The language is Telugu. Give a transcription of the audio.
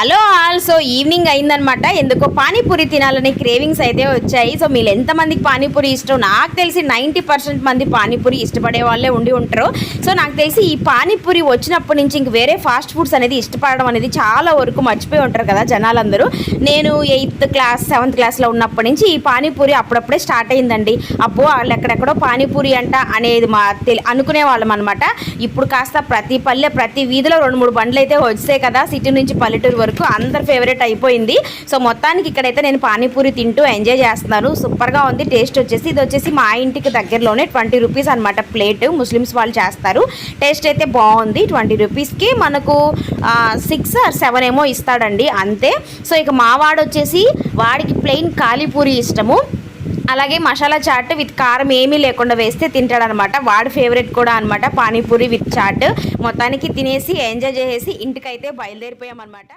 Hello all. సో ఈవినింగ్ అయిందనమాట. ఎందుకో పానీపూరి తినాలని క్రేవింగ్స్ అయితే వచ్చాయి. సో మీరు ఎంతమందికి పానీపూరి ఇష్టం? నాకు తెలిసి నైంటీ పర్సెంట్ మంది పానీపూరి ఇష్టపడే వాళ్ళే ఉండి ఉంటారు. సో నాకు తెలిసి ఈ పానీపూరి వచ్చినప్పటి నుంచి ఇంక వేరే ఫాస్ట్ ఫుడ్స్ అనేది ఇష్టపడడం అనేది చాలా వరకు మర్చిపోయి ఉంటారు కదా జనాలందరూ. నేను ఎయిత్ క్లాస్ సెవెంత్ క్లాస్లో ఉన్నప్పటి నుంచి ఈ పానీపూరి అప్పుడప్పుడే స్టార్ట్ అయిందండి అబ్బో వాళ్ళు ఎక్కడెక్కడో పానీపూరి అంట అనేది మా తెలి అనుకునే వాళ్ళం అనమాట ఇప్పుడు కాస్త ప్రతి పల్లె ప్రతి వీధిలో రెండు మూడు బండ్లు అయితే వచ్చాయి కదా. సిటీ నుంచి పల్లెటూరు వరకు వరకు అందరు ఫేవరెట్ అయిపోయింది. సో మొత్తానికి ఇక్కడైతే నేను పానీపూరి తింటూ ఎంజాయ్ చేస్తున్నాను. సూపర్గా ఉంది. టేస్ట్ వచ్చేసి ఇది వచ్చేసి మా ఇంటికి దగ్గరలోనే ట్వంటీ రూపీస్ అనమాట ప్లేట్ ముస్లిమ్స్ వాళ్ళు చేస్తారు. టేస్ట్ అయితే బాగుంది. ట్వంటీ రూపీస్కి మనకు సిక్స్ ఆర్ సెవెన్ ఏమో ఇస్తాడండి. అంతే. సో ఇక మా వాడు వచ్చేసి వాడికి ప్లెయిన్ కాలీపూరి ఇష్టము. అలాగే మసాలా చాట్ విత్ కారం ఏమీ లేకుండా వేస్తే తింటాడనమాట వాడి ఫేవరెట్ కూడా అనమాట పానీపూరి విత్ చాట్. మొత్తానికి తినేసి ఎంజాయ్ చేసేసి ఇంటికైతే బయలుదేరిపోయామన్నమాట.